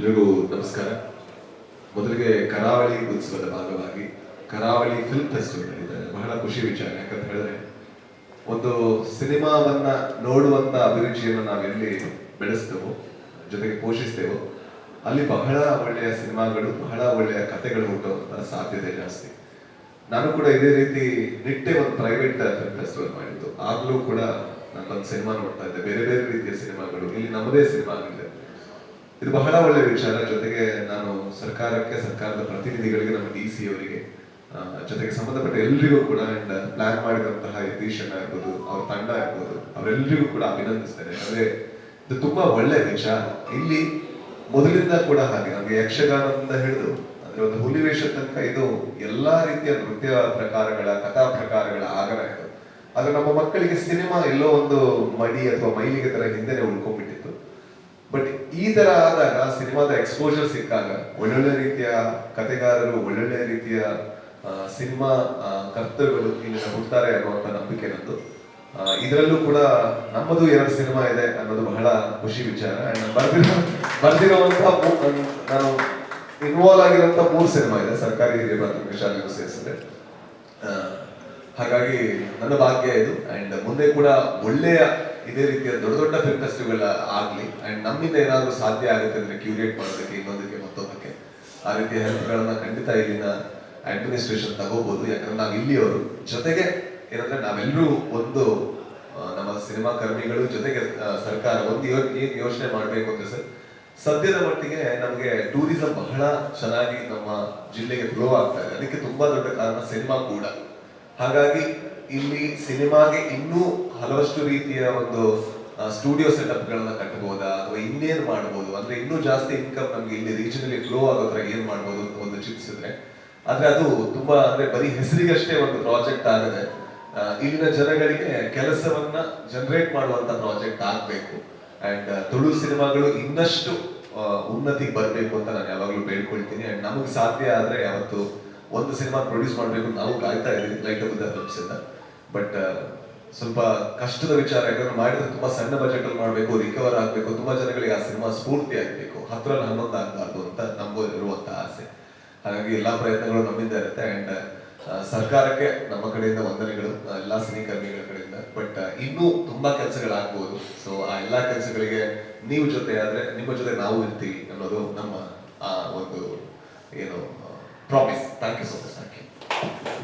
ಎಲ್ರಿಗೂ ನಮಸ್ಕಾರ. ಮೊದಲಿಗೆ ಕರಾವಳಿ ಉತ್ಸವದ ಭಾಗವಾಗಿ ಕರಾವಳಿ ಫಿಲ್ಮ್ ಫೆಸ್ಟಿವಲ್ ನಡೀತಾರೆ ಬಹಳ ಖುಷಿ ವಿಚಾರ, ಯಾಕಂತ ಹೇಳಿದ್ರೆ ಒಂದು ಸಿನಿಮಾವನ್ನ ನೋಡುವಂತ ಅಭಿರುಚಿಯನ್ನು ನಾವೆಲ್ಲಿ ಬೆಳೆಸ್ತೇವೋ, ಜೊತೆಗೆ ಪೋಷಿಸ್ತೇವೋ, ಅಲ್ಲಿ ಬಹಳ ಒಳ್ಳೆಯ ಸಿನಿಮಾಗಳು, ಬಹಳ ಒಳ್ಳೆಯ ಕಥೆಗಳು ಹುಟ್ಟುವಂತ ಸಾಧ್ಯತೆ ಜಾಸ್ತಿ. ನಾನು ಕೂಡ ಇದೇ ರೀತಿ ನಿಟ್ಟೆ ಒಂದು ಪ್ರೈವೇಟ್ ಫಿಲ್ಮ್ ಫೆಸ್ಟಿವಲ್ ಮಾಡಿದ್ದು. ಆಗ್ಲೂ ಕೂಡ ನಾನು ಒಂದು ಸಿನಿಮಾ ನೋಡ್ತಾ ಇದ್ದೆ. ಬೇರೆ ಬೇರೆ ರೀತಿಯ ಸಿನಿಮಾಗಳು, ಇಲ್ಲಿ ನಮ್ಮದೇ ಸಿನಿಮಾ ಆಗಿದೆ ಇದು ಬಹಳ ಒಳ್ಳೆಯ ವಿಚಾರ. ಜೊತೆಗೆ ನಾನು ಸರ್ಕಾರಕ್ಕೆ, ಸರ್ಕಾರದ ಪ್ರತಿನಿಧಿಗಳಿಗೆ, ನಮ್ಮ ಡಿ ಸಿ ಅವರಿಗೆ ಜೊತೆಗೆ ಸಂಬಂಧಪಟ್ಟ ಎಲ್ರಿಗೂ ಕೂಡ ಅಂಡ್ ಪ್ಲಾನ್ ಮಾಡಿದಂತಹ ಯತೀಶ್ ಅಣ್ಣ ಇರ್ಬೋದು, ಅವ್ರ ತಂಡ ಆಗ್ಬೋದು ಅವರೆಲ್ಲರಿಗೂ ಕೂಡ ಅಭಿನಂದಿಸ್ತೇನೆ. ಅಂದ್ರೆ ಇದು ತುಂಬಾ ಒಳ್ಳೆ ವಿಚಾರ. ಇಲ್ಲಿ ಮೊದಲಿಂದ ಕೂಡ ಹಾಗೆ, ನಮಗೆ ಯಕ್ಷಗಾನದಿಂದ ಹಿಡಿದು, ಅಂದ್ರೆ ಒಂದು ಹುಲಿವೇಶ ತನಕ ಇದು ಎಲ್ಲಾ ರೀತಿಯ ನೃತ್ಯ ಪ್ರಕಾರಗಳ, ಕಥಾ ಪ್ರಕಾರಗಳ ಆಗರ ಇದು. ಆದ್ರೆ ನಮ್ಮ ಮಕ್ಕಳಿಗೆ ಸಿನಿಮಾ ಎಲ್ಲೋ ಒಂದು ಮಡಿ ಅಥವಾ ಮೈಲಿಗೆ ತರ ಹಿಂದೆನೆ ಉಳ್ಕೊಂಡ್ಬಿಟ್ಟಿದೆ. ಬಟ್ ಈ ತರ ಆದಾಗ ಸಿನಿಮಾದ ಎಕ್ಸ್ಪೋಜರ್ ಸಿಕ್ಕಾಗ ಒಳ್ಳೊಳ್ಳೆ ರೀತಿಯ ಕಥೆಗಾರರು, ಒಳ್ಳೊಳ್ಳೆ ರೀತಿಯ ಸಿನಿಮಾ ಕರ್ತವ್ಯಗಳು ಇಲ್ಲಿ ಹುಡ್ತಾರೆ ಅನ್ನುವಂತ ನಂಬಿಕೆ ನಂದು ಇದರಲ್ಲೂ ಕೂಡ ನಮ್ಮದು ಎರಡು ಸಿನಿಮಾ ಇದೆ ಅನ್ನೋದು ಬಹಳ ಖುಷಿ ವಿಚಾರ. ಬರ್ದಿರೋ ಬರ್ದಿರುವಂತಹ ನಾನು ಇನ್ವಾಲ್ವ್ ಆಗಿರುವಂತ ಮೂರು ಸಿನಿಮಾ ಇದೆ, ಸರ್ಕಾರಿ ಹಿರಿಯ ಪ್ರಾಥಮಿಕ ಶಾಲೆಗೂ ಸೇರಿಸಿದೆ. ಹಾಗಾಗಿ ನನ್ನ ಭಾಗ್ಯ ಇದು. ಅಂಡ್ ಮುಂದೆ ಕೂಡ ಒಳ್ಳೆಯ ಇದೇ ರೀತಿಯ ದೊಡ್ಡ ದೊಡ್ಡ ಫಿಲ್ಮ್ ಫೆಸ್ಟಿವಲ್ ಆಗ್ಲಿ ಅಂಡ್ ನಮ್ಮಿಂದ ಏನಾದರೂ ಸಾಧ್ಯ ಆಗುತ್ತೆ ಅಂದ್ರೆ ಕ್ಯೂರಿಯೇಟ್ ಮಾಡೋದಕ್ಕೆ, ಇನ್ನೊಂದಕ್ಕೆ, ಮತ್ತೊಂದಕ್ಕೆ, ಆ ರೀತಿಯ ಹೆಲ್ಪ್ಗಳನ್ನ ಖಂಡಿತ ಇಲ್ಲಿನ ಅಡ್ಮಿನಿಸ್ಟ್ರೇಷನ್ ತಗೋಬಹುದು ಯಾಕಂದ್ರೆ ನಾವು ಇಲ್ಲಿಯವರು ಜೊತೆಗೆ ಏನಂದ್ರೆ ನಾವೆಲ್ಲರೂ ಒಂದು ನಮ್ಮ ಸಿನಿಮಾ ಕರ್ಮಿಗಳು ಜೊತೆಗೆ ಸರ್ಕಾರ ಒಂದು ಏನ್ ಯೋಚನೆ ಮಾಡಬೇಕು ಅಂದ್ರೆ ಸರ್, ಸದ್ಯದ ಮಟ್ಟಿಗೆ ನಮಗೆ ಟೂರಿಸಂ ಬಹಳ ಚೆನ್ನಾಗಿ ನಮ್ಮ ಜಿಲ್ಲೆಗೆ ಗ್ರೋ ಆಗ್ತಾ ಇದೆ. ಅದಕ್ಕೆ ತುಂಬಾ ದೊಡ್ಡ ಕಾರಣ ಸಿನಿಮಾ ಕೂಡ. ಹಾಗಾಗಿ ಇಲ್ಲಿ ಸಿನಿಮಾಗೆ ಇನ್ನೂ ಹಲವಷ್ಟು ರೀತಿಯ ಒಂದು ಸ್ಟುಡಿಯೋ ಸೆಟಪ್ ಗಳನ್ನ ಕಟ್ಟಬಹುದಾ ಅಥವಾ ಇನ್ನೇನು ಮಾಡಬಹುದು ಅಂದ್ರೆ ಇನ್ನೂ ಜಾಸ್ತಿ ಇನ್ಕಮ್ ನಮ್ಗೆ ಇಲ್ಲಿ ರೀಜನಲಿ ಫ್ಲೋ ಆಗೋ ತರ ಏನ್ ಮಾಡ್ಬೋದು ಅಂತ ಒಂದು ಚಿಂತಿಸಿದ್ರೆ, ಆದ್ರೆ ಅದು ತುಂಬಾ, ಅಂದ್ರೆ ಬರೀ ಹೆಸರಿಗಷ್ಟೇ ಒಂದು ಪ್ರಾಜೆಕ್ಟ್ ಆಗದೆ ಇಲ್ಲಿನ ಜನಗಳಿಗೆ ಕೆಲಸವನ್ನ ಜನರೇಟ್ ಮಾಡುವಂತ ಪ್ರಾಜೆಕ್ಟ್ ಆಗ್ಬೇಕು. ಅಂಡ್ ತುಳು ಸಿನಿಮಾಗಳು ಇನ್ನಷ್ಟು ಉನ್ನತಿಗೆ ಬರಬೇಕು ಅಂತ ನಾನು ಯಾವಾಗಲೂ ಬೇಡ್ಕೊಳ್ತೀನಿ. ಅಂಡ್ ನಮಗೆ ಸಾಧ್ಯ ಆದ್ರೆ ಯಾವತ್ತು ಒಂದು ಸಿನಿಮಾ ಪ್ರೊಡ್ಯೂಸ್ ಮಾಡಬೇಕು ನಾವು ಕಾಯ್ತಾ ಇದ್ದೀವಿ ಲೈಟ್ ಆಫ್ ಫಿಲ್ಮ್ಸ್ ಇಂದ. ಬಟ್ ಸ್ವಲ್ಪ ಕಷ್ಟದ ವಿಚಾರ, ಯಾಕಂದ್ರೆ ಮಾಡಿದ್ರೆ ತುಂಬಾ ಸಣ್ಣ ಬಜೆಟ್ ಅಲ್ಲಿ ಮಾಡಬೇಕು ರಿಕವರ್ ಆಗಬೇಕು, ತುಂಬಾ ಜನಗಳಿಗೆ ಆ ಸಿನಿಮಾ ಸ್ಫೂರ್ತಿ ಆಗಬೇಕು. ಹತ್ರ ಹನ್ನೊಂದು ಆಗಬಾರ್ದು ಅಂತ ನಮಗೂ ಇರುವಂತ ಆಸೆ. ಹಾಗಾಗಿ ಎಲ್ಲಾ ಪ್ರಯತ್ನಗಳು ನಮ್ಮಿಂದ ಇರುತ್ತೆ. ಅಂಡ್ ಸರ್ಕಾರಕ್ಕೆ ನಮ್ಮ ಕಡೆಯಿಂದ ವಂದನೆಗಳು ಎಲ್ಲಾ ಸಿನಿಕರ್ಮಿಗಳ ಕಡೆಯಿಂದ. ಬಟ್ ಇನ್ನೂ ತುಂಬಾ ಕೆಲಸಗಳಾಗ್ಬೋದು. ಸೊ ಆ ಎಲ್ಲಾ ಕೆಲಸಗಳಿಗೆ ನೀವು ಜೊತೆ ಆದ್ರೆ ನಿಮ್ಮ ಜೊತೆ ನಾವು ಇರ್ತೀವಿ ಅನ್ನೋದು ನಮ್ಮ, ಆ, ಒಂದು, ಏನು promes.